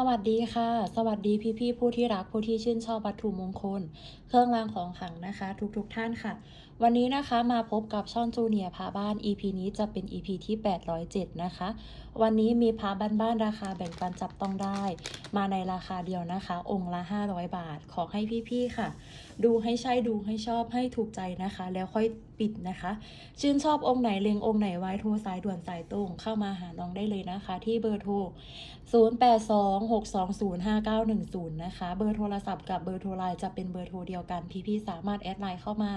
สวัสดีค่ะ สวัสดีพี่ๆผู้ที่รักผู้ที่ชื่นชอบวัตถุมงคล เครื่องรางของขลังนะคะ ทุกๆทท่านค่ะ วันนี้นะคะมาพบกับช่องจูเนียพาบ้าน EP นี้จะเป็น EP ที่ 807 นะคะ วันนี้มีพาบ้านๆราคาแบ่งปันจับต้องได้ มาในราคาเดียวนะคะ องค์ละ 500 บาท ขอให้พี่ๆค่ะ ดูให้ใช่ดูให้ชอบให้ถูกใจนะคะ แล้วค่อยปิดนะคะ ชื่นชอบองค์ไหนเล็งองค์ไหนไว้โทรสายด่วนสายตรงเข้ามาหาน้องได้เลยนะคะ ที่เบอร์โทร 0826205910 นะคะ เบอร์โทรศัพท์กับเบอร์โทรไลน์จะเป็นเบอร์โทรเดียวกันพี่ๆสามารถแอดไลน์เข้ามา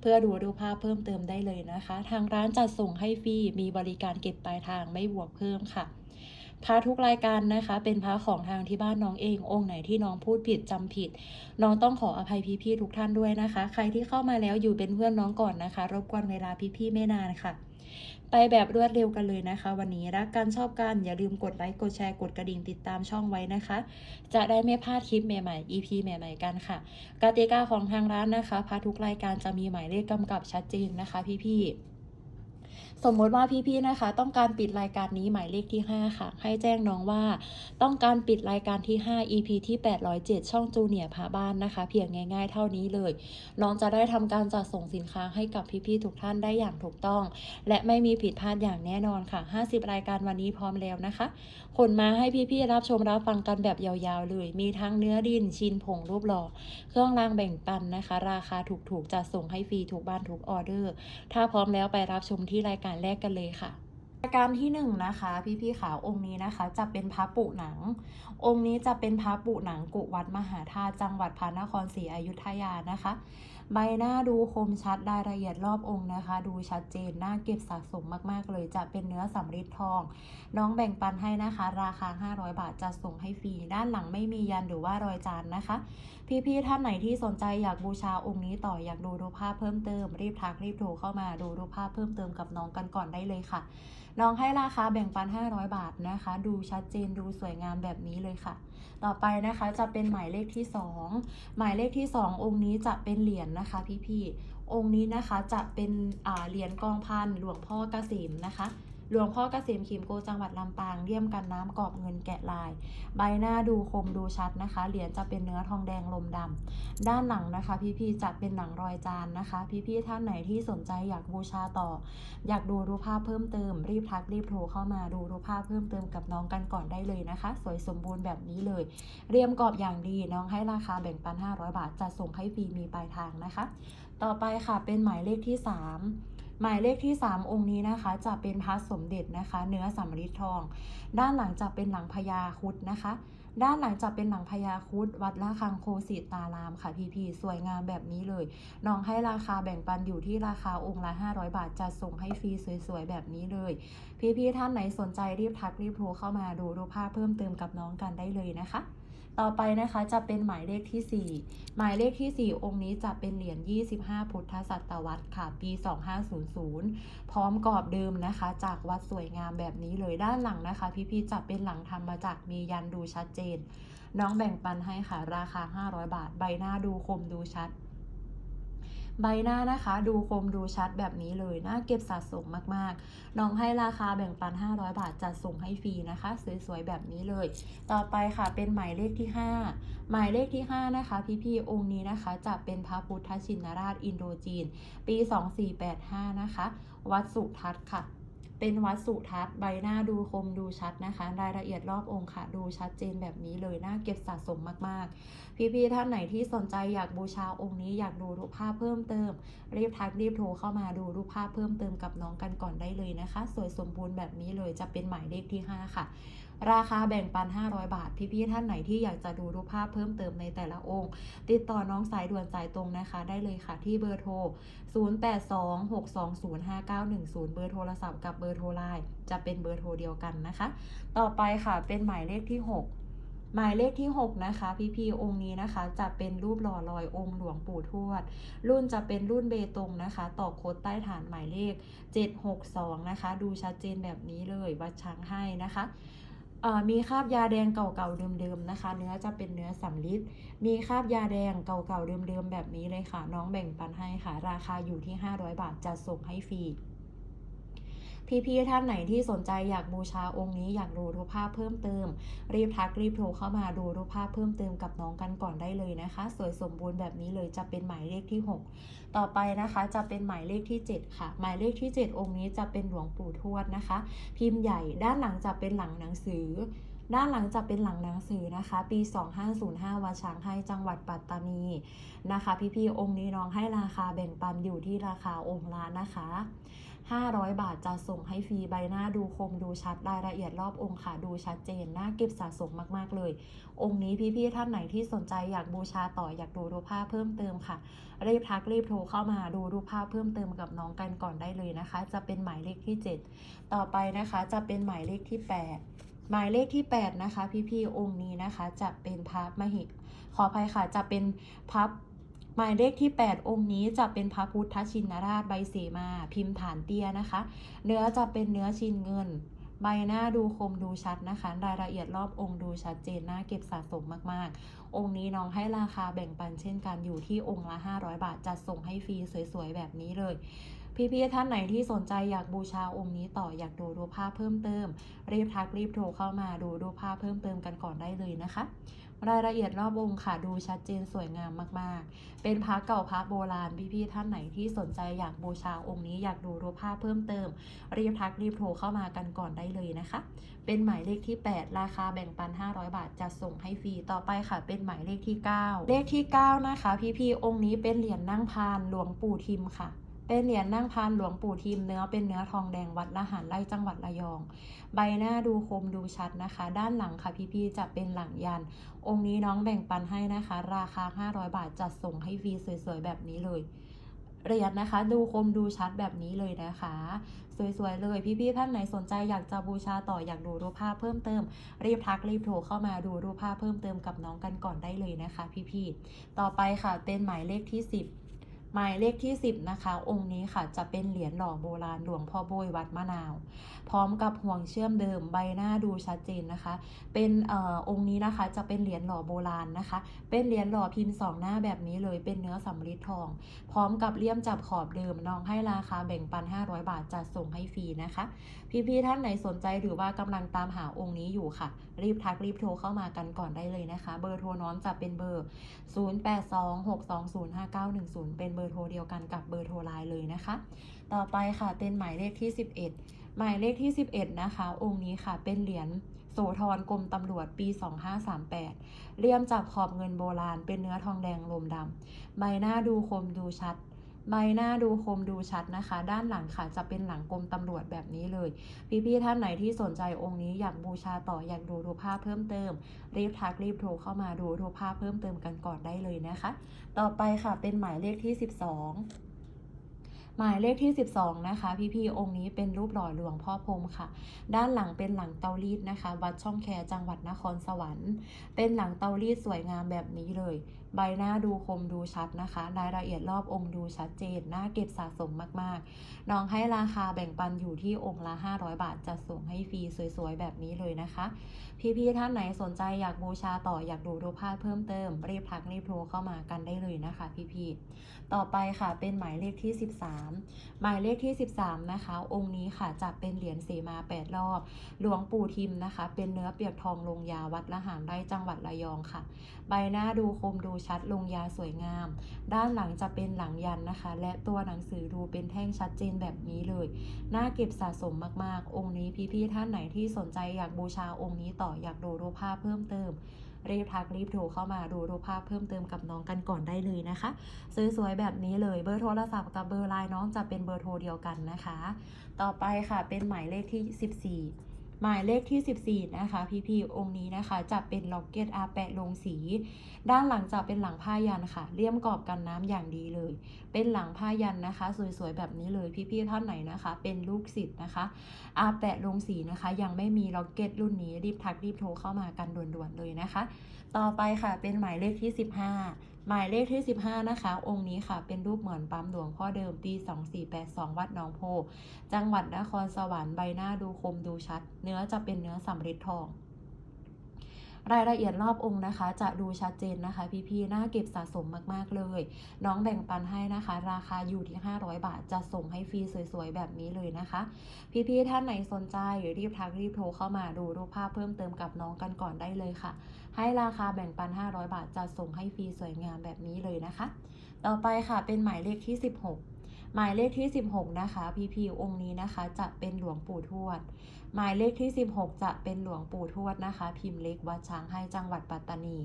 เพื่อดูรูปภาพเพิ่มเติมได้เลยนะคะ ทางร้านจัดส่งให้ฟรีมีบริการเก็บปลายทางไม่บวกเพิ่มค่ะพระทุกรายการนะคะ เป็นพระของทางที่บ้านน้องเอง องค์ไหนที่น้องพูดผิดจำผิด น้องต้องขออภัยพี่ๆทุกท่านด้วยนะคะ ใครที่เข้ามาแล้วอยู่เป็นเพื่อนน้องก่อนนะคะ รบกวนเวลาพี่ๆไม่นานค่ะ ไปแบบรวดเร็วกันเลยนะคะ วันนี้รักกันชอบกันอย่าลืมกดไลค์กดแชร์กดกระดิ่งติดตามช่องไว้นะคะ จะได้ไม่พลาดคลิปใหม่ๆ EP ใหม่ๆกันค่ะกติกาของทางร้านนะคะพาทุกรายการจะมีหมายเลขกำกับชัดเจนนะคะ พี่ๆ สมมติว่าพี่ๆนะคะ ต้องการปิดรายการนี้หมายเลขที่ 5 ค่ะ ให้แจ้งน้องว่าต้องการปิดรายการที่ 5 EP ที่ 807 ช่องจูเนียร์พาบ้านนะคะ เพียงง่าย ๆ เท่านี้เลย น้องจะได้ทำการจัดส่งสินค้าให้กับพี่ๆทุกท่านได้อย่างถูกต้อง และไม่มีผิดพลาดอย่างแน่นอนค่ะ 50 รายการวันนี้พร้อมแล้วนะคะ ขนมาให้พี่ๆรับชมรับฟังกันแบบยาวๆเลย มีทั้งเนื้อดินชินผงรูปหล่อ เครื่องรางแบ่งปันนะคะ ราคาถูกๆจัดส่งให้ฟรีทุกบ้านทุกออเดอร์ ถ้าพร้อมแล้วไปรับชมที่รายการแรกกันเลยค่ะรายการที่หนึ่งนะคะ พี่ๆขาวองค์นี้นะคะ จะเป็นพระปุหนัง องค์นี้จะเป็นพระปุหนังกุวัดมหาธาตุจังหวัดพระนครศรีอยุธยานะคะ ใบหน้าดูคมชัดรายละเอียดรอบองค์นะคะ ดูชัดเจนน่าเก็บสะสมมากๆ เลยจะเป็นเนื้อสำริดทอง น้องแบ่งปันให้นะคะ ราคา 500 บาทจะส่งให้ฟรีด้านหลังไม่มียันหรือว่ารอยจานนะคะ พี่ๆท่านไหนที่สนใจอยากบูชาองค์นี้ต่ออยากดูรูปภาพเพิ่มเติม รีบทักรีบโทรเข้ามาดูรูปภาพเพิ่มเติมกับน้องกันก่อนได้เลยค่ะ น้องให้ราคาแบ่งปัน 500 บาทนะคะ ดูชัดเจนดูสวยงามแบบนี้เลยค่ะ ต่อไปนะคะจะเป็นหมายเลขที่ 2 หมายเลขที่ 2 องค์นี้จะเป็นเหรียญนะคะพี่ๆองค์นี้นะคะจะเป็นเหรียญกองพันหลวงพ่อเกษมนะคะ หลวงพ่อเกษมขีมโกจังหวัดลำปางเลี่ยมกันน้ำกรอบเงินแกะลาย ใบหน้าดูคมดูชัดนะคะ เหรียญจะเป็นเนื้อทองแดงลมดำด้านหลังนะคะ พี่ๆจะเป็นหนังรอยจานนะคะ พี่ๆท่านไหนที่สนใจอยากบูชาต่อ อยากดูรูปภาพเพิ่มเติม รีบทักรีบโทรเข้ามาดูรูปภาพเพิ่มเติมกับน้องกันก่อนได้เลยนะคะ สวยสมบูรณ์แบบนี้เลย เรียมกรอบอย่างดีน้องให้ราคาแบ่งปัน 500 บาทจะส่งให้ฟรีมีปลายทางนะคะ ต่อไปค่ะเป็นหมายเลขที่ 3 หมายเลขที่ 3 องค์นี้นะคะ จะเป็นพระสมเด็จนะคะ เนื้อสำริดทอง ด้านหลังจะเป็นหลังพญาคุดนะคะ ด้านหลังจะเป็นหลังพญาคุดวัดละคังโคสิตารามค่ะพี่พีสวยงามแบบนี้เลยน้องให้ราคาแบ่งปันอยู่ที่ราคาองค์ละ 500 บาทจะส่งให้ฟรีสวยๆแบบนี้เลย พี่ๆท่านไหนสนใจรีบทักรีบโทรเข้ามาดูรูปภาพเพิ่มเติมกับน้องกันได้เลยนะคะ ต่อไปนะคะจะเป็นหมายเลขที่ 4 หมายเลขที่ 4 องค์นี้จะเป็นเหรียญ 25 พุทธศตวรรษค่ะ ปี 2500 พร้อมกรอบเดิมนะคะ จากวัดสวยงามแบบนี้เลยด้านหลังนะคะ พี่ๆจะเป็นหลังทำมาจากมียันดูชัดเจน น้องแบ่งปันให้ค่ะราคา 500 บาท ใบหน้าดูคมดูชัด ใบหน้านะคะ ดูคมดูชัดแบบนี้เลยน่าเก็บสะสมมากๆ น้องให้ราคาแบ่งปัน 500 บาทจัดส่งให้ฟรีนะคะ สวยๆแบบนี้เลย ต่อไปค่ะเป็นหมายเลขที่ 5 หมายเลขที่ 5 นะคะ พี่ๆองค์นี้นะคะ จะเป็นพระพุทธชินราชอินโดจีน ปี 2485 นะคะ วัดสุทัศน์ค่ะ เป็นวัดสุทัศน์ใบหน้าดูคมดูชัดนะคะ รายละเอียดรอบองค์ค่ะ ดูชัดเจนแบบนี้เลยน่าเก็บสะสมมากๆ พี่ๆท่านไหนที่สนใจอยากบูชาองค์นี้อยากดูรูปภาพเพิ่มเติม รีบทักรีบโทรเข้ามาดูรูปภาพเพิ่มเติมกับน้องกันก่อนได้เลยนะคะ สวยสมบูรณ์แบบนี้เลยจะเป็นหมายเลขที่ 5 ค่ะ ราคาแบ่งปัน 500 บาท พี่ๆท่านไหนที่อยากจะดูรูปภาพเพิ่มเติมในแต่ละองค์ ติดต่อน้องสายด่วนสายตรงนะคะ ได้เลยค่ะที่เบอร์โทร 0826205910 เบอร์โทรศัพท์กับเบอร์โทรไลน์จะเป็นเบอร์โทรเดียวกันนะคะ ต่อไปค่ะเป็นหมายเลขที่ 6หมายเลขที่ 6 นะคะ พี่ๆองค์นี้นะคะ จะเป็นรูปหล่อลอยองค์หลวงปู่ทวด รุ่นจะเป็นรุ่นเบตงนะคะ ต่อโคดใต้ฐานหมายเลข 762 นะคะ ดูชัดเจนแบบนี้เลย วัดช้างให้นะคะ มีคราบยาแดงเก่าๆเดิมๆนะคะ เนื้อจะเป็นเนื้อสำลิดมีคราบยาแดงเก่าๆเดิมๆแบบนี้เลยค่ะ น้องแบ่งปันให้ค่ะ ราคาอยู่ที่ 500 บาทจะส่งให้ฟรี พี่ๆท่านไหนที่สนใจอยากบูชาองค์นี้อยากดูรูปภาพเพิ่มเติม รีบทักรีบโทรเข้ามาดูรูปภาพเพิ่มเติมกับน้องกันก่อนได้เลยนะคะ สวยสมบูรณ์แบบนี้เลยจะเป็นหมายเลขที่ 6 ต่อไปนะคะจะเป็นหมายเลขที่ 7 ค่ะ หมายเลขที่ 7 องค์นี้จะเป็นหลวงปู่ทวดนะคะ พิมพ์ใหญ่ด้านหลังจะเป็นหลังหนังสือด้านหลังจะเป็นหลังหนังสือนะคะ ปี 2505 วัดช้างให้จังหวัดปัตตานีนะคะ พี่ๆองค์นี้น้องให้ราคาแบ่งปันอยู่ที่ราคาองค์ละนะคะ 500 บาทจะส่งให้ฟรีใบหน้าดูคมดูชัดรายละเอียดรอบองค์ค่ะ ดูชัดเจนน่าเก็บสะสมมากๆเลย องค์นี้พี่ๆท่านไหนที่สนใจอยากบูชาต่ออยากดูรูปภาพเพิ่มเติมค่ะ รีบทักรีบโทรเข้ามาดูรูปภาพเพิ่มเติมกับน้องกันก่อนได้เลยนะคะ จะเป็นหมายเลขที่ 7 ต่อไปนะคะจะเป็นหมายเลขที่ 8หมายเลขที่ 8 นะคะ พี่ๆองค์นี้นะคะ จะเป็นพระมหิขออภัยค่ะ จะเป็นพระ หมายเลขที่ 8 องค์นี้จะเป็นพระพุทธชินราชใบเสมา พิมพ์ฐานเตี้ยนะคะ เนื้อจะเป็นเนื้อชินเงิน ใบหน้าดูคมดูชัดนะคะ รายละเอียดรอบองค์ดูชัดเจนน่าเก็บสะสมมากๆ องค์นี้น้องให้ราคาแบ่งปันเช่นกันอยู่ที่องค์ละ 500 บาท จัดส่งให้ฟรีสวยๆ แบบนี้เลยพี่ๆท่านไหนที่สนใจอยากบูชาองค์นี้ต่ออยากดูรูปภาพเพิ่มเติม รีบทักรีบโทรเข้ามาดูรูปภาพเพิ่มเติมกันก่อนได้เลยนะคะ รายละเอียดรอบองค์ค่ะดูชัดเจนสวยงามมากๆ เป็นพระเก่าพระโบราณพี่ๆท่านไหนที่สนใจอยากบูชาองค์นี้อยากดูรูปภาพเพิ่มเติม รีบทักรีบโทรเข้ามากันก่อนได้เลยนะคะ เป็นหมายเลขที่ 8 ราคาแบ่งปัน 500 บาทจะส่งให้ฟรีต่อไปค่ะ เป็นหมายเลขที่ 9 เลขที่ 9 นะคะ พี่ๆองค์นี้เป็นเหรียญนั่งพานหลวงปู่ทิมค่ะ เป็นเหรียญนั่งพานหลวงปู่ทิมเนื้อเป็นเนื้อทองแดงวัดละหารไร่จังหวัดระยอง ใบหน้าดูคมดูชัดนะคะ ด้านหลังค่ะพี่ๆจะเป็นหลังยัน องค์นี้น้องแบ่งปันให้นะคะ ราคา 500 บาทจัดส่งให้ฟรีสวยๆแบบนี้เลยเหรียญนะคะ ดูคมดูชัดแบบนี้เลยนะคะ สวยๆเลยพี่ๆท่านไหนสนใจอยากจะบูชาต่ออยากดูรูปภาพเพิ่มเติม รีบทักรีบโทรเข้ามาดูรูปภาพเพิ่มเติมกับน้องกันก่อนได้เลยนะคะ พี่ๆต่อไปค่ะเป็นหมายเลขที่ 10 หมายเลขที่ 10 นะคะ องค์นี้ค่ะจะเป็นเหรียญหล่อโบราณหลวงพ่อโบยวัดมะนาว พร้อมกับห่วงเชื่อมเดิมใบหน้าดูชัดเจนนะคะ เป็นออองค์นี้นะคะจะเป็นเหรียญหล่อโบราณนะคะ เป็นเหรียญหล่อพิมพ์สองหน้าแบบนี้เลยเป็นเนื้อสำริดทอง พร้อมกับเลี่ยมจับขอบเดิมน้องให้ราคาแบ่งปัน 500 บาทจัดส่งให้ฟรีนะคะ พี่ๆท่านไหนสนใจหรือว่ากำลังตามหาองค์นี้อยู่ค่ะ รีบทักรีบโทรเข้ามากันก่อนได้เลยนะคะ เบอร์โทรน้องจะเป็นเบอร์ 0826205910 เป็นเบอร์โทรเดียวกันกับเบอร์โทรไลน์เลยนะคะ ต่อไปค่ะเป็นหมายเลขที่ 11 หมายเลขที่ 11 นะคะ องค์นี้ค่ะเป็นเหรียญโสธรกรมตำรวจปี 2538 เลี่ยมจับขอบเงินโบราณเป็นเนื้อทองแดงลมดำใบหน้าดูคมดูชัด ใบหน้าดูคมดูชัดนะคะ ด้านหลังค่ะจะเป็นหลังกรมตำรวจแบบนี้เลย พี่ๆท่านไหนที่สนใจองค์นี้อยากบูชาต่ออยากดูรูปภาพเพิ่มเติม รีบทักรีบโทรเข้ามาดูรูปภาพเพิ่มเติมกันก่อนได้เลยนะคะ ต่อไปค่ะเป็นหมายเลขที่ 12หมายเลขที่ 12 นะคะ พี่ๆองค์นี้เป็นรูปหล่อหลวงพ่อพรมค่ะ ด้านหลังเป็นหลังเตารีดนะคะ วัดช่องแคจังหวัดนครสวรรค์ เป็นหลังเตารีดสวยงามแบบนี้เลย ใบหน้าดูคมดูชัดนะคะ รายละเอียดรอบองค์ดูชัดเจนน่าเก็บสะสมมากๆ น้องให้ราคาแบ่งปันอยู่ที่องค์ละ 500 บาทจัดส่งให้ฟรีสวยๆ แบบนี้เลยนะคะ พี่ๆท่านไหนสนใจอยากบูชาต่ออยากดูรูปภาพเพิ่มเติม รีบทักรีบโทรเข้ามากันได้เลยนะคะ พี่ๆต่อไปค่ะเป็นหมายเลขที่ 13 หมายเลขที่ 13 นะคะ องค์นี้ค่ะจะเป็นเหรียญเสมา 8 รอบ หลวงปู่ทิมนะคะ เป็นเนื้อเปียกทองลงยาวัดละหารไร่จังหวัดระยองค่ะ ใบหน้าดูคมดูชัดลงยาสวยงาม ด้านหลังจะเป็นหลังยันนะคะ และตัวหนังสือดูเป็นแท่งชัดเจนแบบนี้เลย น่าเก็บสะสมมากๆ องค์นี้พี่ๆท่านไหนที่สนใจอยากบูชาองค์นี้ต่ออยากดูรูปภาพเพิ่มเติมรีบทักรีบโทรเข้ามาดูรูปภาพเพิ่มเติมกับน้องกันก่อนได้เลยนะคะสวยแบบนี้เลยเบอร์โทรศัพท์กับเบอร์ไลน์น้องจะเป็นเบอร์โทรเดียวกันนะคะ ต่อไปค่ะเป็นหมายเลขที่ 14 หมายเลขที่ 14 นะคะ พี่ๆองค์นี้นะคะ จะเป็นล็อกเก็ตอาแปะลงสี ด้านหลังจะเป็นหลังผ้ายันค่ะเลี่ยมกรอบกันน้ำอย่างดีเลย เป็นหลังผ้ายันนะคะ สวยๆแบบนี้เลยพี่ๆท่านไหนนะคะ เป็นลูกศิษย์นะคะ อาแปะลงสีนะคะ ยังไม่มีล็อกเก็ตรุ่นนี้รีบทักรีบโทรเข้ามากันด่วนๆเลยนะคะ ต่อไปค่ะเป็นหมายเลขที่ 15 หมายเลขที่ 15 นะคะ องค์นี้ค่ะ เป็นรูปเหมือนปั๊มหลวงพ่อเดิมปี2482 วัดหนองโพ จังหวัดนครสวรรค์ใบหน้าดูคมดูชัด เนื้อจะเป็นเนื้อสำริดทองรายละเอียดรอบองค์นะคะ จะดูชัดเจนนะคะ พี่ๆน่าเก็บสะสมมากๆเลย น้องแบ่งปันให้นะคะ ราคาอยู่ที่ 500 บาท จะส่งให้ฟรีสวยๆ แบบนี้เลยนะคะ พี่ๆท่านไหนสนใจรีบทักรีบโทรเข้ามาดูรูปภาพเพิ่มเติมกับน้องกันก่อนได้เลยค่ะ ให้ราคาแบ่งปัน 500 บาทจะส่งให้ฟรีสวยงามแบบนี้เลยนะคะ ต่อไปค่ะเป็นหมายเลขที่ 16 หมายเลขที่ 16 นะคะพี่พีองค์นี้นะคะ จะเป็นหลวงปู่ทวด หมายเลขที่ 16 จะเป็นหลวงปู่ทวดนะคะ พิมพ์เล็กวัดช้างให้จังหวัดปัตตานี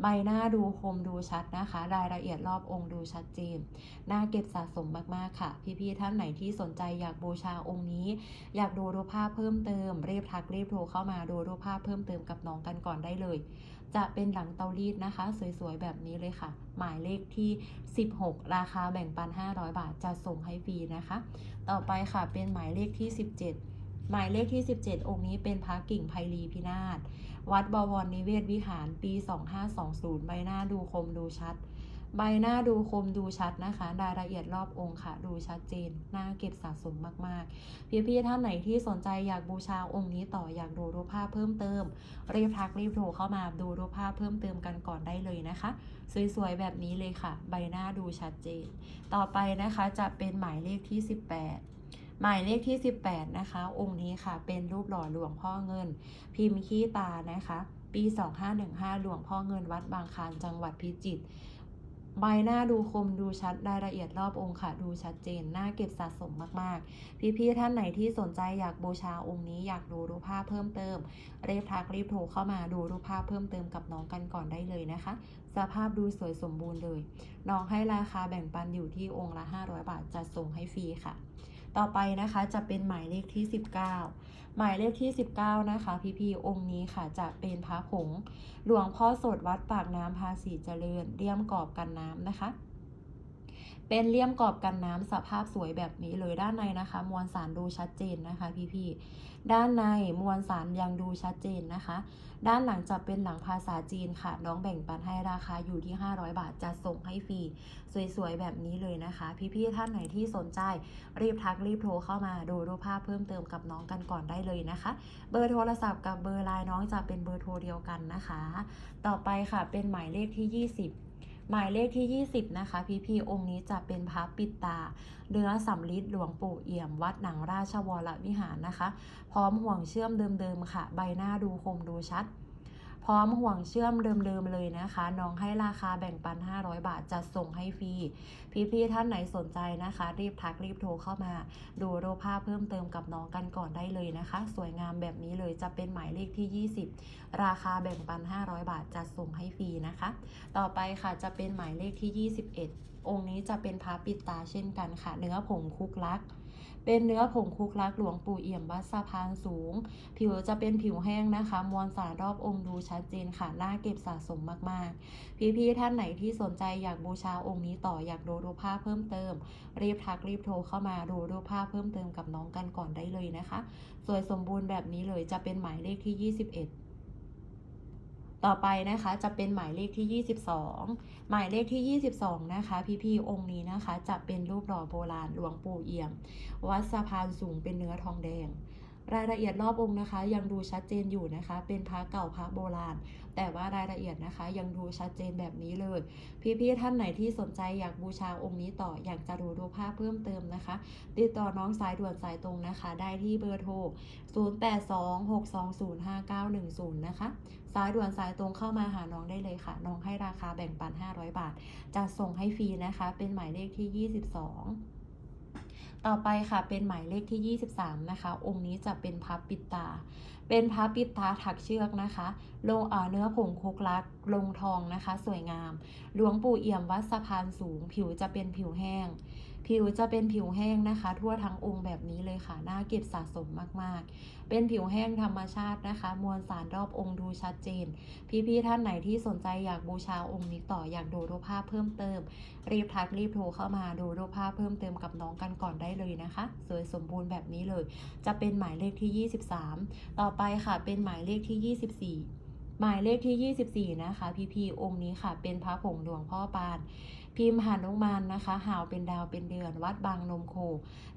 ใบหน้าดูคมดูชัดนะคะ รายละเอียดรอบองค์ดูชัดเจนน่าเก็บสะสมมากๆค่ะ พี่ๆท่านไหนที่สนใจอยากบูชาองค์นี้ อยากดูรูปภาพเพิ่มเติมรีบทักรีบโทรเข้ามาดูรูปภาพเพิ่มเติมกับน้องกันก่อนได้เลย จะเป็นหลังเตารีดนะคะ สวยๆ แบบนี้เลยค่ะ หมายเลขที่ 16 ราคาแบ่งปัน 500 บาทจะส่งให้ฟรีนะคะ ต่อไปค่ะเป็นหมายเลขที่ 17 หมายเลขที่ 17 องค์นี้เป็นพระกิ่งไพลีพินาศวัดบวรนิเวศวิหารปี 2520 ใบหน้าดูคมดูชัด ใบหน้าดูคมดูชัดนะคะ รายละเอียดรอบองค์ค่ะ ดูชัดเจน น่าเก็บสะสมมากๆ พี่ๆท่านไหนที่สนใจอยากบูชาองค์นี้ต่ออยากดูรูปภาพเพิ่มเติม รีบทักรีบโทรเข้ามาดูรูปภาพเพิ่มเติมกันก่อนได้เลยนะคะ สวยๆแบบนี้เลยค่ะ ใบหน้าดูชัดเจน ต่อไปนะคะจะเป็นหมายเลขที่ 18หมายเลขที่ 18 นะคะ องค์นี้ค่ะเป็นรูปหล่อหลวงพ่อเงิน พิมพ์ขี้ตานะคะ ปี 2515 หลวงพ่อเงินวัดบางคานจังหวัดพิจิตร ใบหน้าดูคมดูชัดรายละเอียดรอบองค์ค่ะ ดูชัดเจนน่าเก็บสะสมมากๆ พี่ๆท่านไหนที่สนใจอยากบูชาองค์นี้อยากดูรูปภาพเพิ่มเติมรีบทักรีบโทรเข้ามาดูรูปภาพเพิ่มเติมกับน้องกันก่อนได้เลยนะคะ สภาพดูสวยสมบูรณ์เลย น้องให้ราคาแบ่งปันอยู่ที่องค์ละ 500 บาทจะส่งให้ฟรีค่ะ ต่อไปนะคะจะเป็นหมายเลขที่ 19 หมายเลขที่ 19 นะคะ พี่พีองค์นี้ค่ะจะเป็นพระผง หลวงพ่อโสดวัดปากน้ำภาษีเจริญเลี่ยมกรอบกันน้ำนะคะ เป็นเลี่ยมกรอบกันน้ำสภาพสวยแบบนี้เลยด้านในนะคะ มวลสารดูชัดเจนนะคะ พี่ๆ ด้านในมวลสารยังดูชัดเจนนะคะ ด้านหลังจะเป็นหลังภาษาจีนค่ะ น้องแบ่งปันให้ราคาอยู่ที่ 500 บาทจะส่งให้ฟรี สวยๆ แบบนี้เลยนะคะ พี่ๆ ท่านไหนที่สนใจ รีบทักรีบโทรเข้ามาดูรูปภาพเพิ่มเติมกับน้องกันก่อนได้เลยนะคะ เบอร์โทรศัพท์กับเบอร์ไลน์น้องจะเป็นเบอร์โทรเดียวกันนะคะ ต่อไปค่ะเป็นหมายเลขที่ 20 หมายเลขที่ 20 นะคะ พี่พี่องค์นี้จะเป็นพระปิดตา เนื้อสำลิดหลวงปู่เอี่ยม วัดหนังราชวรวิหารนะคะ พร้อมห่วงเชื่อมเดิมๆค่ะ ใบหน้าดูคมดูชัด พร้อมห่วงเชื่อมเดิมๆเลยนะคะ น้องให้ราคาแบ่งปัน 500 บาทจะส่งให้ฟรี พี่ๆท่านไหนสนใจนะคะ รีบทักรีบโทรเข้ามา ดูรูปภาพเพิ่มเติมกับน้องกันก่อนได้เลยนะคะ สวยงามแบบนี้เลยจะเป็นหมายเลขที่ 20 ราคาแบ่งปัน 500 บาทจะส่งให้ฟรีนะคะ ต่อไปค่ะจะเป็นหมายเลขที่ 21 องค์นี้จะเป็นพระปิดตาเช่นกันค่ะ เนื้อผงคุกลัก เป็นเนื้อผงคุกลักหลวงปู่เอี่ยมวัดสะพานสูง ผิวจะเป็นผิวแห้งนะคะ มวลสารรอบองค์ดูชัดเจนค่ะน่าเก็บสะสมมากๆ พี่ๆท่านไหนที่สนใจอยากบูชาองค์นี้ต่ออยากดูรูปภาพเพิ่มเติม รีบทักรีบโทรเข้ามาดูรูปภาพเพิ่มเติมกับน้องกันก่อนได้เลยนะคะ สวยสมบูรณ์แบบนี้เลยจะเป็นหมายเลขที่ 21 ต่อไปนะคะจะเป็นหมายเลขที่ 22 หมายเลขที่ 22 นะคะ พี่ๆองค์นี้นะคะ จะเป็นรูปหล่อโบราณหลวงปู่เอี่ยม วัดสะพานสูงเป็นเนื้อทองแดง รายละเอียดรอบองค์นะคะ ยังดูชัดเจนอยู่นะคะ เป็นพระเก่าพระโบราณ แต่ว่ารายละเอียดนะคะ ยังดูชัดเจนแบบนี้เลย พี่ๆท่านไหนที่สนใจอยากบูชาองค์นี้ต่ออยากจะดูรูปภาพเพิ่มเติมนะคะ ติดต่อน้องสายด่วนสายตรงนะคะ ได้ที่เบอร์โทร 0826205910 นะคะ สายด่วนสายตรงเข้ามาหาน้องได้เลยค่ะ น้องให้ราคาแบ่งปัน 500 บาทจะส่งให้ฟรีนะคะ เป็นหมายเลขที่ 22 ต่อไปค่ะเป็นหมายเลขที่ 23 นะคะ องค์นี้จะเป็นพระปิดตา เป็นพระปิดตาถักเชือกนะคะ ลงเอ่อเนื้อผงคุกลักลงทองนะคะ สวยงาม หลวงปู่เอี่ยมวัดสะพานสูง ผิวจะเป็นผิวแห้ง ผิวจะเป็นผิวแห้งนะคะ ทั่วทั้งองค์แบบนี้เลยค่ะน่าเก็บสะสมมากๆ เป็นผิวแห้งธรรมชาตินะคะ มวลสารรอบองค์ดูชัดเจน พี่ๆท่านไหนที่สนใจอยากบูชาองค์นี้ต่ออยากดูรูปภาพเพิ่มเติม รีบทักรีบโทรเข้ามาดูรูปภาพเพิ่มเติมกับน้องกันก่อนได้เลยนะคะ สวยสมบูรณ์แบบนี้เลย จะเป็นหมายเลขที่ 23 ต่อไปค่ะเป็นหมายเลขที่ 24 หมายเลขที่ 24 นะคะ พีพีองค์นี้ค่ะ เป็นพระผงหลวงพ่อปาน พิมพ์หานุมานนะคะหาวเป็นดาวเป็นเดือน วัดบางนมโค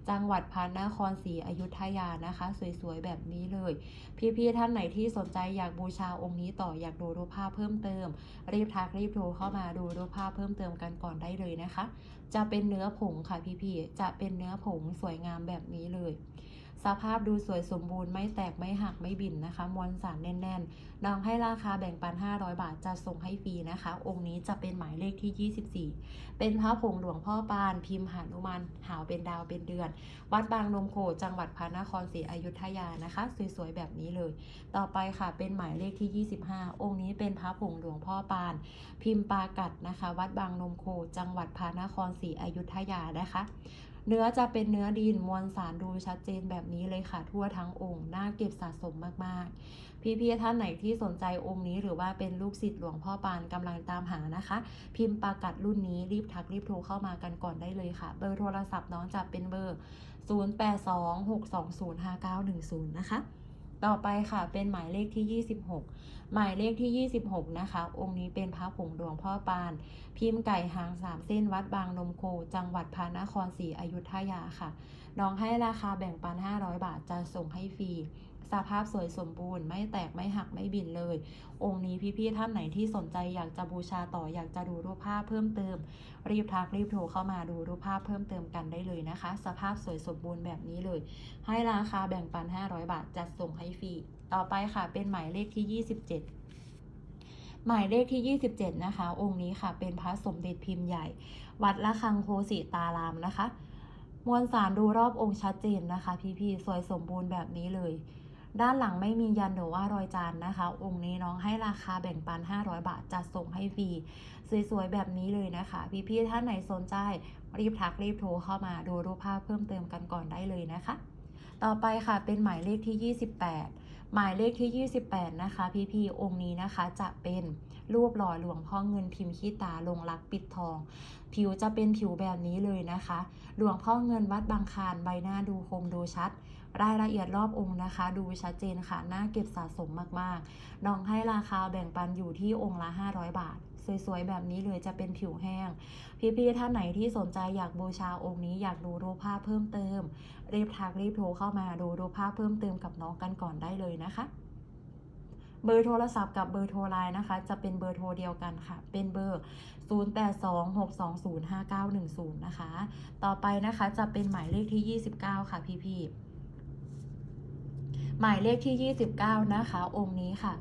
จังหวัดพระนครศรีอยุธยานะคะ สวยๆแบบนี้เลย พี่ๆท่านไหนที่สนใจอยากบูชาองค์นี้ต่ออยากดูรูปภาพเพิ่มเติม รีบทักรีบโทรเข้ามาดูรูปภาพเพิ่มเติมกันก่อนได้เลยนะคะ จะเป็นเนื้อผงค่ะพี่ๆจะเป็นเนื้อผงสวยงามแบบนี้เลย สภาพดูสวยสมบูรณ์ไม่แตกไม่หักไม่บินนะคะ มวลสารแน่นๆน้องให้ราคาแบ่งปัน 500 บาทจะส่งให้ฟรีนะคะ องค์นี้จะเป็นหมายเลขที่ 24 เป็นพระผงหลวงพ่อปาน พิมพ์หานุมานหาวเป็นดาวเป็นเดือน วัดบางนมโคจังหวัดพระนครศรีอยุธยานะคะ สวยๆแบบนี้เลย ต่อไปค่ะเป็นหมายเลขที่ 25 องค์นี้เป็นพระผงหลวงพ่อปาน พิมพ์ปากัดนะคะ วัดบางนมโคจังหวัดพระนครศรีอยุธยานะคะ เนื้อจะเป็นเนื้อดินมวลสารดูชัดเจนแบบนี้เลยค่ะ ทั่วทั้งองค์น่าเก็บสะสมมากๆ พี่ๆท่านไหนที่สนใจองค์นี้หรือว่าเป็นลูกศิษย์หลวงพ่อปานกำลังตามหานะคะ พิมพ์ปากัดรุ่นนี้รีบทักรีบโทรเข้ามากันก่อนได้เลยค่ะ เบอร์โทรศัพท์น้องจะเป็นเบอร์ 0826205910 นะคะ ต่อไปค่ะเป็นหมายเลขที่ 26 หมายเลขที่ 26 นะคะ องค์นี้เป็นพระผงดวงพ่อปาน พิมพ์ไก่หางสามเส้นวัดบางนมโค จังหวัดพระนครศรีอยุธยาค่ะ น้องให้ราคาแบ่งปัน 500 บาทจะส่งให้ฟรี สภาพสวยสมบูรณ์ ไม่แตกไม่หักไม่บินเลย องค์นี้พี่ๆท่านไหนที่สนใจอยากจะบูชาต่ออยากจะดูรูปภาพเพิ่มเติม รีบทักรีบโทรเข้ามาดูรูปภาพเพิ่มเติมกันได้เลยนะคะ สภาพสวยสมบูรณ์แบบนี้เลย ให้ราคาแบ่งปัน 500 บาทจัดส่งให้ฟรีต่อไปค่ะเป็นหมายเลขที่ 27หมายเลขที่ 27 นะคะ องค์นี้ค่ะ เป็นพระสมเด็จพิมพ์ใหญ่ วัดละคังโคสิตารามนะคะ มวลสารดูรอบองค์ชัดเจนนะคะ พี่ๆสวยสมบูรณ์แบบนี้เลย ด้านหลังไม่มียันหรือว่ารอยจานนะคะ องค์นี้น้องให้ราคาแบ่งปัน 500 บาทจัดส่งให้ฟรีสวยๆแบบนี้เลยนะคะ พี่ๆท่านไหนสนใจรีบทักรีบโทรเข้ามาดูรูปภาพเพิ่มเติมกันก่อนได้เลยนะคะ ต่อไปค่ะเป็นหมายเลขที่ 28 หมายเลขที่ 28 นะคะ พี่ๆองค์นี้นะคะจะเป็น รูปหล่อหลวงพ่อเงินพิมพ์ขี้ตาลงรักปิดทอง ผิวจะเป็นผิวแบบนี้เลยนะคะ หลวงพ่อเงินวัดบางคารใบหน้าดูคมดูชัด รายละเอียดรอบองค์นะคะ ดูชัดเจนค่ะน่าเก็บสะสมมากๆน้องให้ราคาแบ่งปันอยู่ที่องค์ละ 500 บาทสวยๆ แบบนี้เลยจะเป็นผิวแห้ง พี่ๆ ท่านไหนที่สนใจอยากบูชาองค์นี้อยากดูรูปภาพเพิ่มเติม รีบทักรีบโทรเข้ามาดูรูปภาพเพิ่มเติมกับน้องกันก่อนได้เลยนะคะ เบอร์โทรศัพท์กับเบอร์โทรไลน์นะคะ จะเป็นเบอร์โทรเดียวกันค่ะ เป็นเบอร์ 0826205910 นะคะ ต่อไปนะคะจะเป็นหมายเลขที่ 29 ค่ะพี่ๆหมายเลขที่ 29 นะคะ องค์นี้ค่ะ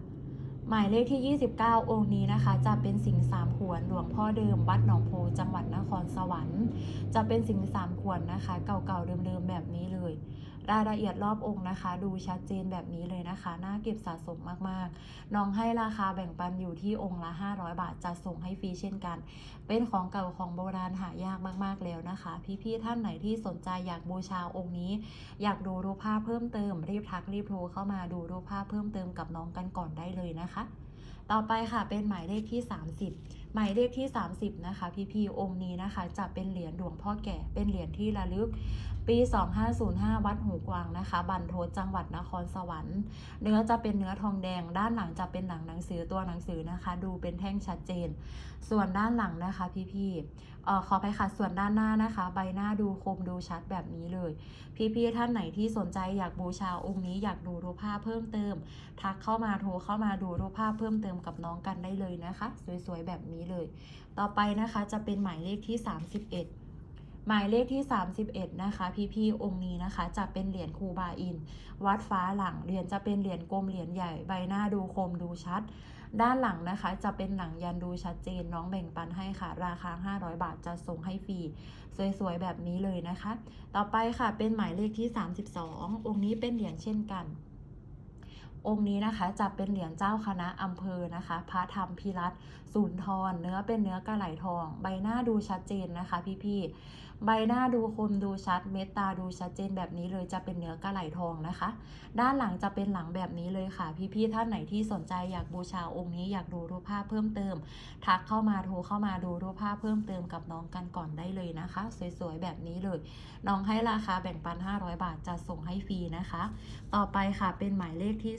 หมายเลขที่ 29 องค์นี้นะคะ จะเป็นสิงสามขวนหลวงพ่อเดิมวัดหนองโพจังหวัดนครสวรรค์ จะเป็นสิงสามขวนนะคะ เก่าๆเดิมๆแบบนี้เลย รายละเอียดรอบองค์นะคะ ดูชัดเจนแบบนี้เลยนะคะ น่าเก็บสะสมมากๆ น้องให้ราคาแบ่งปันอยู่ที่องค์ละ 500 บาทจะส่งให้ฟรีเช่นกัน เป็นของเก่าของโบราณหายากมากๆแล้วนะคะ พี่ๆท่านไหนที่สนใจอยากบูชาองค์นี้ อยากดูรูปภาพเพิ่มเติม รีบทักรีบโทรเข้ามาดูรูปภาพเพิ่มเติมกับน้องกันก่อนได้เลยนะคะ ต่อไปค่ะเป็นหมายเลขที่ 30 หมายเลขที่ 30 นะคะ พี่ๆองค์นี้นะคะ จะเป็นเหรียญหลวงพ่อแก่เป็นเหรียญที่ระลึก ปี 2505 วัดหูกวางนะคะ บันโทจังหวัดนครสวรรค์ เนื้อจะเป็นเนื้อทองแดง ด้านหลังจะเป็นหนังหนังสือตัวหนังสือนะคะ ดูเป็นแท่งชัดเจน ส่วนด้านหลังนะคะ พี่ๆ ออขอไปค่ะส่วนด้านหน้านะคะ ใบหน้าดูคมดูชัดแบบนี้เลย พี่ๆท่านไหนที่สนใจอยากบูชาองค์นี้อยากดูรูปภาพเพิ่มเติม ทักเข้ามาโทรเข้ามาดูรูปภาพเพิ่มเติมกับน้องกันได้เลยนะคะ สวยๆแบบนี้เลย ต่อไปนะคะจะเป็นหมายเลขที่ 31 หมายเลขที่ 31 นะคะพี่ๆองค์นี้นะคะ จะเป็นเหรียญครูบาอิน วัดฟ้าหลังเหรียญจะเป็นเหรียญกลมเหรียญใหญ่ใบหน้าดูคมดูชัด ด้านหลังนะคะ จะเป็นหนังยันดูชัดเจนน้องแบ่งปันให้ค่ะ ราคา 500 บาทจะส่งให้ฟรีสวยๆแบบนี้เลยนะคะ ต่อไปค่ะเป็นหมายเลขที่ 32 องค์นี้เป็นเหรียญเช่นกันองค์นี้นะคะจะเป็นเหรียญเจ้าคณะอำเภอนะคะ พระธรรมพิรัตน์ศูนย์ทรเนื้อเป็นเนื้อกระไหลทอง ใบหน้าดูชัดเจนนะคะ พี่ๆ ใบหน้าดูคมดูชัด เม็ดตาดูชัดเจนแบบนี้เลยจะเป็นเนื้อกระไหลทองนะคะ ด้านหลังจะเป็นหลังแบบนี้เลยค่ะ พี่ๆท่านไหนที่สนใจอยากบูชาองค์นี้อยากดูรูปภาพเพิ่มเติม ทักเข้ามาโทรเข้ามาดูรูปภาพเพิ่มเติมกับน้องกันก่อนได้เลยนะคะ สวยๆแบบนี้เลย น้องให้ราคาแบ่งปัน 500 บาทจะส่งให้ฟรีนะคะ ต่อไปค่ะเป็นหมายเลขที่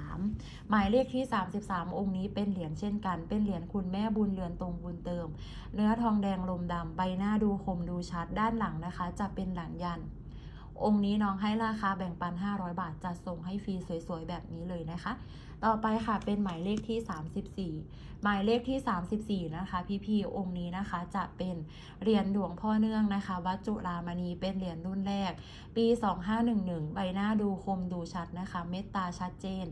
33 หมายเลขที่ 33 องค์นี้เป็นเหรียญเช่นกัน เป็นเหรียญคุณแม่บุญเรือนตรงบุญเติม เนื้อทองแดงลมดำใบหน้าดูคมดูชัดด้านหลังนะคะ จะเป็นหลังยัน องค์นี้น้องให้ราคาแบ่งปัน 500 บาทจะส่งให้ฟรีสวยๆ แบบนี้เลยนะคะ ต่อไปค่ะเป็นหมายเลขที่ 34 หมายเลขที่ 34 นะคะ พี่ๆองค์นี้นะคะจะเป็นเหรียญหลวงพ่อเนื่องนะคะวัดจุฬามณีเป็นเหรียญรุ่นแรก ปี 2511 ใบหน้าดูคมดูชัดนะคะ เมตตาชัดเจน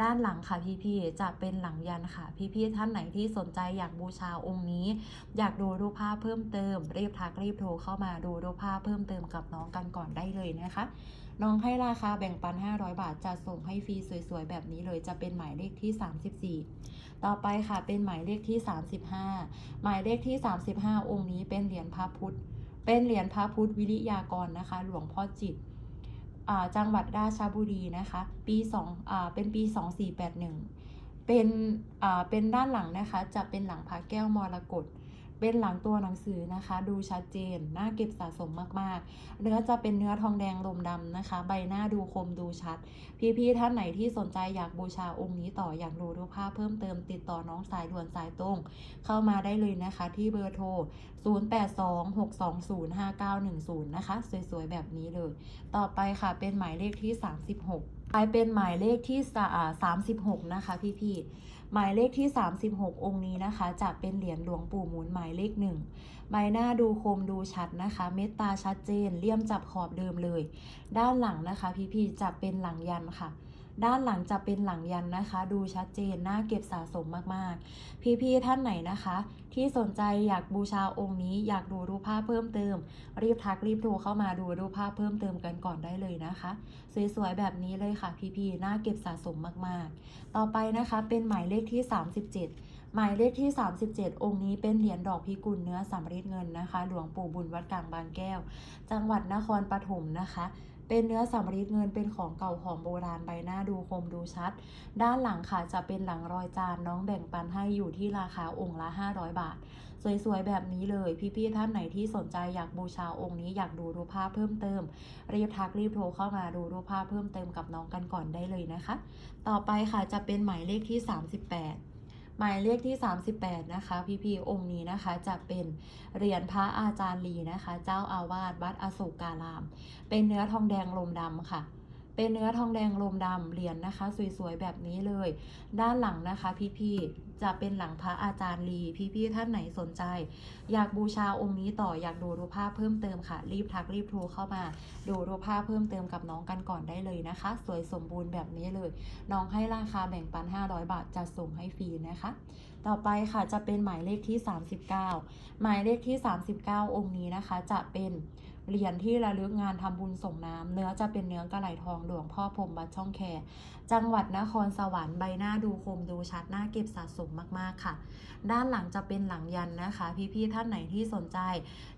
ด้านหลังค่ะพี่ๆจะเป็นหลังยันค่ะ พี่ๆท่านไหนที่สนใจอยากบูชาองค์นี้ อยากดูรูปภาพเพิ่มเติมรีบทักรีบโทรเข้ามาดูรูปภาพเพิ่มเติมกับน้องกันก่อนได้เลยนะคะ น้องให้ราคาแบ่งปัน 500 บาทจะส่งให้ฟรีสวยๆ แบบนี้เลยจะเป็นหมายเลขที่ 34 ต่อไปค่ะเป็นหมายเลขที่ 35 หมายเลขที่ 35 องค์นี้เป็นเหรียญพระพุทธ เป็นเหรียญพระพุทธวิริยากรนะคะ หลวงพ่อจิตอ่าจังหวัดราชบุรีนะคะ ปี2อ่าเป็นปี 2481 เป็นอ่าเป็นด้านหลังนะคะจะเป็นหลังพระแก้วมรกต เป็นหลังตัวหนังสือนะคะ ดูชัดเจนน่าเก็บสะสมมากๆ เนื้อจะเป็นเนื้อทองแดงลมดำนะคะ ใบหน้าดูคมดูชัด พี่ๆท่านไหนที่สนใจอยากบูชาองค์นี้ต่ออยากดูรูปภาพเพิ่มเติมติดต่อน้องสายด่วนสายตรง เข้ามาได้เลยนะคะ ที่เบอร์โทร 0826205910 นะคะ สวยๆ แบบนี้เลย ต่อไปค่ะเป็นหมายเลขที่ 36ไปเป็นหมายเลขที่ 36 นะคะพี่ๆ หมายเลขที่ 36 องค์นี้นะคะ จะเป็นเหรียญหลวงปู่หมุนหมายเลขหนึ่งใบหน้าดูคมดูชัดนะคะ เมตตาชัดเจนเลี่ยมจับขอบเดิมเลย ด้านหลังนะคะ พี่ๆจะเป็นหลังยันค่ะด้านหลังจะเป็นหลังยันนะคะ ดูชัดเจนน่าเก็บสะสมมากๆ พี่ๆท่านไหนนะคะ ที่สนใจอยากบูชาองค์นี้ อยากดูรูปภาพเพิ่มเติม รีบทักรีบโทรเข้ามาดูรูปภาพเพิ่มเติมกันก่อนได้เลยนะคะ สวยๆแบบนี้เลยค่ะพี่ๆน่าเก็บสะสมมากๆ ต่อไปนะคะเป็นหมายเลขที่ 37หมายเลขที่ 37 องค์นี้เป็นเหรียญดอกพิกุลเนื้อสำริดเงินนะคะ หลวงปู่บุญวัดกลางบางแก้ว จังหวัดนครปฐมนะคะ เป็นเนื้อสำริดเงินเป็นของเก่าของโบราณใบหน้าดูคมดูชัด ด้านหลังค่ะจะเป็นหลังรอยจานน้องแบ่งปันให้อยู่ที่ราคาองค์ละ 500 บาท สวยๆ แบบนี้เลย พี่ๆท่านไหนที่สนใจอยากบูชาองค์นี้อยากดูรูปภาพเพิ่มเติม รีบทักรีบโทรเข้ามาดูรูปภาพเพิ่มเติมกับน้องกันก่อนได้เลยนะคะ ต่อไปค่ะจะเป็นหมายเลขที่ 38 หมายเลขที่ 38 นะคะ พี่ๆองค์นี้นะคะจะเป็นเหรียญพระอาจารย์ลีนะคะ เจ้าอาวาสวัดอโศกการาม เป็นเนื้อทองแดงลมดำค่ะ เป็นเนื้อทองแดงลมดำเหรียญนะคะ สวยๆแบบนี้เลย ด้านหลังนะคะพี่ๆจะเป็นหลังพระอาจารย์ลีพี่ๆท่านไหนสนใจ อยากบูชาองค์นี้ต่ออยากดูรูปภาพเพิ่มเติมค่ะ รีบทักรีบโทรเข้ามา ดูรูปภาพเพิ่มเติมกับน้องกันก่อนได้เลยนะคะ สวยสมบูรณ์แบบนี้เลย น้องให้ราคาแบ่งปัน 500 บาทจะส่งให้ฟรีนะคะ ต่อไปค่ะจะเป็นหมายเลขที่ 39 หมายเลขที่ 39 องค์นี้นะคะ จะเป็น เหรียญที่ระลึกงานทำบุญส่งน้ำเนื้อจะเป็นเนื้อกระไหลทองหลวงพ่อพรมวัดช่องแค จังหวัดนครสวรรค์ใบหน้าดูคมดูชัดหน่าเก็บสะสมมากๆค่ะ ด้านหลังจะเป็นหลังยันนะคะ พี่ๆท่านไหนที่สนใจ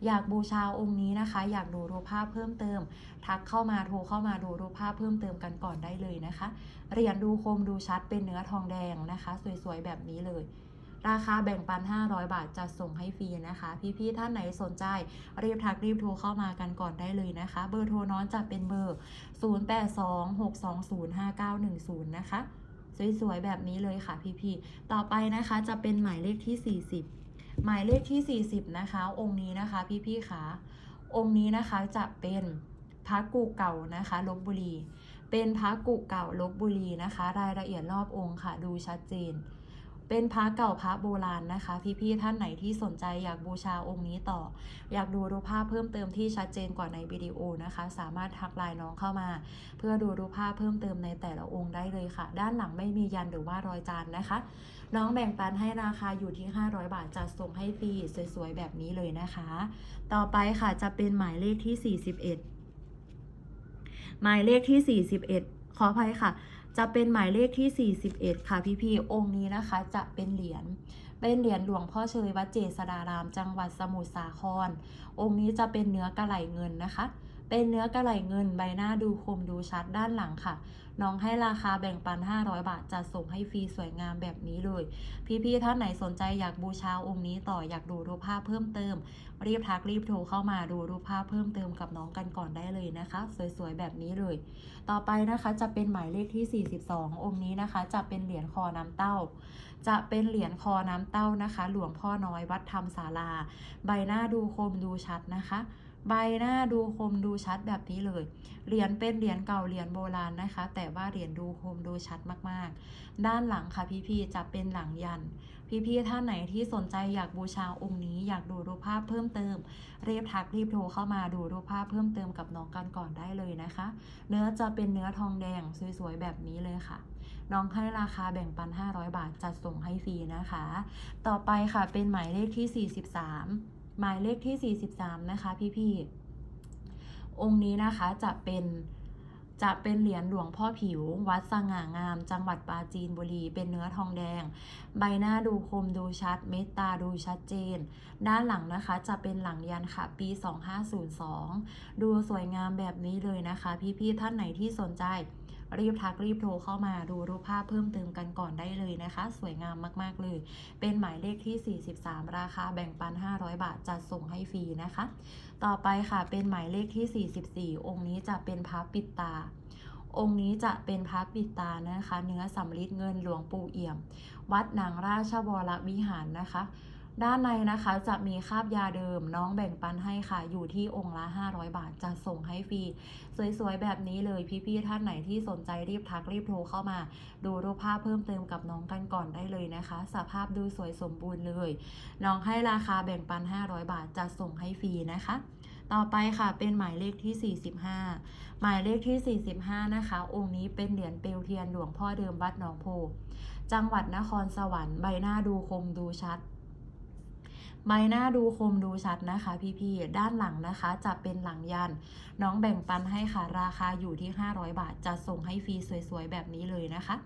อยากบูชาองค์นี้นะคะ อยากดูรูปภาพเพิ่มเติม ทักเข้ามาโทรเข้ามาดูรูปภาพเพิ่มเติมกันก่อนได้เลยนะคะเหรียญดูคมดูชัดเป็นเนื้อทองแดงนะคะ สวยๆแบบนี้เลย ราคาแบ่งปัน 500 บาทจะส่งให้ฟรีนะคะ พี่ๆท่านไหนสนใจ รีบทักรีบโทรเข้ามากันก่อนได้เลยนะคะ เบอร์โทรน้องจะเป็นเบอร์ 0826205910 นะคะ สวยๆ แบบนี้เลยค่ะพี่ๆต่อไปนะคะจะเป็นหมายเลขที่ 40 หมายเลขที่ 40 นะคะ องค์นี้นะคะพี่ๆคะองค์นี้นะคะจะเป็นพระกุเก่านะคะลบบุรี เป็นพระกุเก่าลบบุรีนะคะ รายละเอียดรอบองค์ค่ะ ดูชัดเจน เป็นพระเก่าพระโบราณนะคะ พี่ๆท่านไหนที่สนใจอยากบูชาองค์นี้ต่อ อยากดูรูปภาพเพิ่มเติมที่ชัดเจนกว่าในวิดีโอนะคะ สามารถทักไลน์น้องเข้ามา เพื่อดูรูปภาพเพิ่มเติมในแต่ละองค์ได้เลยค่ะ ด้านหลังไม่มียันหรือว่ารอยจานนะคะ น้องแบ่งปันให้ราคาอยู่ที่ 500 บาทจัดส่งให้ฟรีสวยๆแบบนี้เลยนะคะ ต่อไปค่ะจะเป็นหมายเลขที่ 41 หมายเลขที่ 41 ขออภัยค่ะ จะเป็นหมายเลขที่ 41 ค่ะพี่พี่องค์นี้นะคะจะเป็นเหรียญเป็นเหรียญหลวงพ่อเชยวัดเจษดาราม จังหวัดสมุทรสาคร องค์นี้จะเป็นเนื้อกระไหลเงินนะคะ เป็นเนื้อกระไหลเงินใบหน้าดูคมดูชัดด้านหลังค่ะ น้องให้ราคาแบ่งปัน 500 บาทจัดส่งให้ฟรีสวยงามแบบนี้เลย พี่ๆท่านไหนสนใจอยากบูชาองค์นี้ต่ออยากดูรูปภาพเพิ่มเติม รีบทักรีบโทรเข้ามาดูรูปภาพเพิ่มเติมกับน้องกันก่อนได้เลยนะคะ สวยๆแบบนี้เลย ต่อไปนะคะจะเป็นหมายเลขที่ 42 องค์นี้นะคะ จะเป็นเหรียญคอน้ำเต้า จะเป็นเหรียญคอน้ำเต้านะคะ หลวงพ่อน้อยวัดธรรมศาลา ใบหน้าดูคมดูชัดนะคะ ใบหน้าดูคมดูชัดแบบนี้เลย เหรียญเป็นเหรียญเก่าเหรียญโบราณนะคะ แต่ว่าเหรียญดูคมดูชัดมากๆ ด้านหลังค่ะพี่ๆจะเป็นหลังยัน พี่ๆท่านไหนที่สนใจอยากบูชาองค์นี้ อยากดูรูปภาพเพิ่มเติมรีบทักรีบโทรเข้ามาดูรูปภาพเพิ่มเติมกับน้องกันก่อนได้เลยนะคะ เนื้อจะเป็นเนื้อทองแดงสวยๆแบบนี้เลยค่ะ น้องให้ราคาแบ่งปัน 500 บาทจัดส่งให้ฟรีนะคะ ต่อไปค่ะเป็นหมายเลขที่ 43 หมายเลขที่ 43 นะคะ พี่ๆ องค์นี้นะคะจะเป็นจะเป็นเหรียญหลวงพ่อผิว วัดสง่างาม จังหวัดปราจีนบุรี เป็นเนื้อทองแดง ใบหน้าดูคมดูชัด เมตตาดูชัดเจน ด้านหลังนะคะจะเป็นหลังยันค่ะ ปี 2502 ดูสวยงามแบบนี้เลยนะคะ พี่ๆ ท่านไหนที่สนใจ รีบทักรีบโทรเข้ามาดูรูปภาพเพิ่มเติมกันก่อนได้เลยนะคะ สวยงามมากๆเลย เป็นหมายเลขที่ 43 ราคาแบ่งปัน 500 บาทจัดส่งให้ฟรีนะคะ ต่อไปค่ะเป็นหมายเลขที่ 44 องค์นี้จะเป็นพระปิดตาองค์นี้จะเป็นพระปิดตานะคะ เนื้อสำริดเงินหลวงปู่เอี่ยม วัดนังราชวรวิหารนะคะ ด้านในนะคะจะมีคาบยาเดิมน้องแบ่งปันให้ค่ะ อยู่ที่องค์ละ 500 บาทจะส่งให้ฟรี สวยๆ แบบนี้เลยพี่ๆท่านไหนที่สนใจรีบทักรีบโทรเข้ามา ดูรูปภาพเพิ่มเติมกับน้องกันก่อนได้เลยนะคะ สภาพดูสวยสมบูรณ์เลย น้องให้ราคาแบ่งปัน 500 บาทจะส่งให้ฟรีนะคะ ต่อไปค่ะเป็นหมายเลขที่ 45 หมายเลขที่ 45 นะคะ องค์นี้เป็นเหรียญเปลวเทียนหลวงพ่อเดิมวัดหนองโพ จังหวัดนครสวรรค์ใบหน้าดูคมดูชัด ใบหน้าดูคมดูชัดนะคะ พี่ๆ ด้านหลังนะคะ จะเป็นหลังยัน น้องแบ่งปันให้ค่ะ ราคาอยู่ที่ 500 บาท จะส่งให้ฟรีสวยๆ แบบนี้เลยนะคะ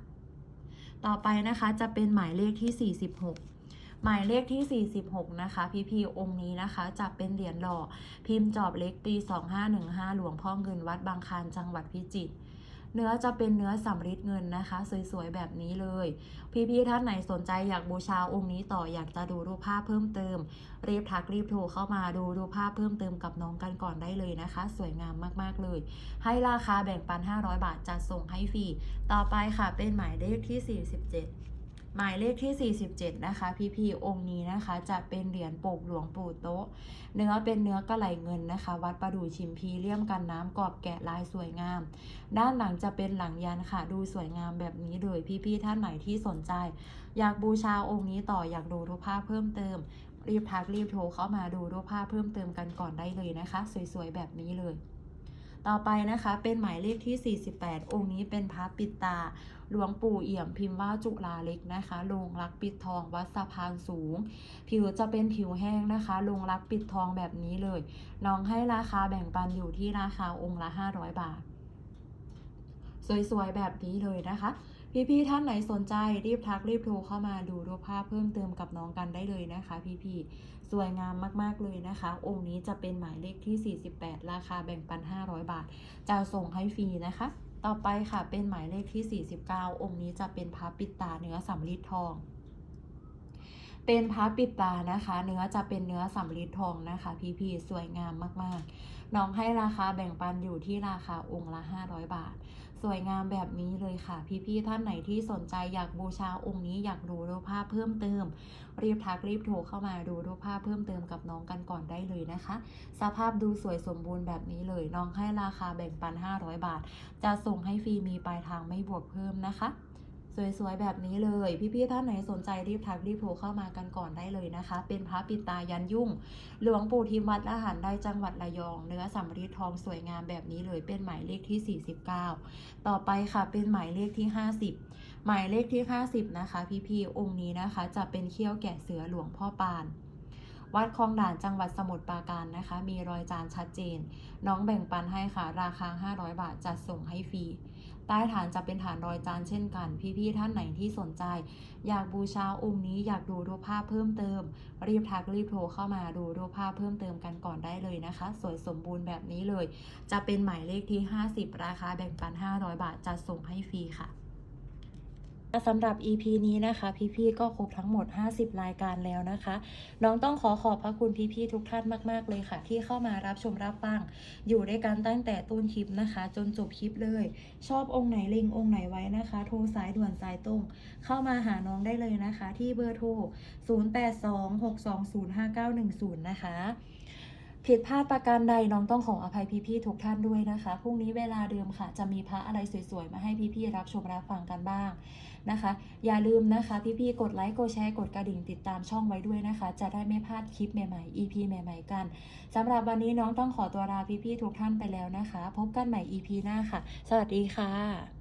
ต่อไปนะคะจะเป็นหมายเลขที่ 46หมายเลขที่ 46 นะคะ พี่ๆองค์นี้นะคะจะเป็นเหรียญหล่อ พิมพ์จอบเล็กปี 2515 หลวงพ่อเงินวัดบางคานจังหวัดพิจิตร เนื้อจะเป็นเนื้อสำริดเงินนะคะ สวยๆแบบนี้เลย พี่ๆท่านไหนสนใจอยากบูชาองค์นี้ต่ออยากจะดูรูปภาพเพิ่มเติม รีบทักรีบโทรเข้ามาดูรูปภาพเพิ่มเติมกับน้องกันก่อนได้เลยนะคะ สวยงามมากๆเลย ให้ราคาแบ่งปัน 500 บาทจะส่งให้ฟรีต่อไปค่ะเป็นหมายเลขที่ 47 หมายเลขที่ 47 นะคะ พี่ๆองค์นี้นะคะ จะเป็นเหรียญปกหลวงปู่โต๊ะ เนื้อเป็นเนื้อกระไหลเงินนะคะ วัดประดู่ชิมพีเลี่ยมกันน้ำกรอบแกะลายสวยงาม ด้านหลังจะเป็นหลังยันค่ะ ดูสวยงามแบบนี้เลยพี่ๆท่านไหนที่สนใจ อยากบูชาองค์นี้ต่ออยากดูรูปภาพเพิ่มเติม รีบทักรีบโทรเข้ามาดูรูปภาพเพิ่มเติมกันก่อนได้เลยนะคะ สวยๆแบบนี้เลย ต่อไปนะคะเป็นหมายเลขที่ 48 องค์นี้เป็นพระปิดตา หลวงปู่เอี่ยมพิมพ์ว่าจุฬาเล็กนะคะลงรักปิดทองวัดสะพานสูง ผิวจะเป็นผิวแห้งนะคะลงรักปิดทองแบบนี้เลย น้องให้ราคาแบ่งปันอยู่ที่ราคาองค์ละ 500 บาท สวยๆ แบบนี้เลยนะคะพี่ๆท่านไหนสนใจรีบทักรีบโทรเข้ามาดูรูปภาพเพิ่มเติมกับน้องกันได้เลยนะคะ พี่ๆ สวยงามมากๆเลยนะคะ องค์นี้จะเป็นหมายเลขที่ 48 ราคาแบ่งปัน 500 บาท จะส่งให้ฟรีนะคะ ต่อไปค่ะเป็นหมายเลขที่ 49 องค์นี้จะเป็นพระปิดตาเนื้อสำริดทอง เป็นพระปิดตานะคะ เนื้อจะเป็นเนื้อสำริดทองนะคะ พี่ๆสวยงามมากๆ น้องให้ราคาแบ่งปันอยู่ที่ราคาองค์ละ 500 บาท สวยงามแบบนี้เลยค่ะ พี่ๆท่านไหนที่สนใจอยากบูชาองค์นี้อยากดูรูปภาพเพิ่มเติม รีบทักรีบโทรเข้ามาดูรูปภาพเพิ่มเติมกับน้องกันก่อนได้เลยนะคะ สภาพดูสวยสมบูรณ์แบบนี้เลย น้องให้ราคาแบ่งปัน 500 บาท จะส่งให้ฟรีมีปลายทางไม่บวกเพิ่มนะคะ สวยๆแบบนี้เลย พี่ๆท่านไหนสนใจรีบทักรีบโทรเข้ามากันก่อนได้เลยนะคะ เป็นพระปิดตายันยุ่ง หลวงปู่ทิมวัดละหันได้จังหวัดระยอง เนื้อสำริดทองสวยงามแบบนี้เลยเป็นหมายเลขที่ 49 ต่อไปค่ะเป็นหมายเลขที่ 50 หมายเลขที่ 50 นะคะ พี่ๆองค์นี้นะคะ จะเป็นเขี้ยวแกะเสือหลวงพ่อปานวัดคลองด่านจังหวัดสมุทรปราการนะคะ มีรอยจานชัดเจน น้องแบ่งปันให้ค่ะ ราคา 500 บาทจัดส่งให้ฟรี ใต้ฐานจะเป็นฐานรอยจานเช่นกัน พี่ๆท่านไหนที่สนใจ อยากบูชาองค์นี้อยากดูรูปภาพเพิ่มเติม รีบทักรีบโทรเข้ามาดูรูปภาพเพิ่มเติมกันก่อนได้เลยนะคะ สวยสมบูรณ์แบบนี้เลย จะเป็นหมายเลขที่ 50 ราคาแบ่งปัน 500 บาทจะส่งให้ฟรีค่ะ สำหรับ EP นี้นะคะ พี่ๆก็ครบทั้งหมด 50 รายการแล้วนะคะ น้องต้องขอขอบพระคุณพี่ๆทุกท่านมาก ๆ เลยค่ะ ที่เข้ามารับชมรับฟัง อยู่ด้วยกันตั้งแต่ต้นคลิปนะคะ จนจบคลิปเลย ชอบองค์ไหนเล็งองค์ไหนไว้นะคะ โทรสายด่วนสายตรง เข้ามาหาน้องได้เลยนะคะ ที่เบอร์โทร 0826205910 นะคะผิดพลาดประการใดน้องต้องขออภัยพี่ๆทุกท่านด้วยนะคะ พรุ่งนี้เวลาเดิมค่ะ จะมีพระอะไรสวยๆ มาให้พี่ๆรับชมรับฟังกันบ้าง นะคะ อย่าลืมนะคะพี่ๆกดไลค์กดแชร์กดกระดิ่งติดตามช่องไว้ด้วยนะคะ จะได้ไม่พลาดคลิปใหม่ๆ EP ใหม่ๆกันสำหรับวันนี้น้องต้องขอตัวลาพี่ๆทุกท่านไปแล้วนะคะ พบกันใหม่ EP หน้าค่ะ สวัสดีค่ะ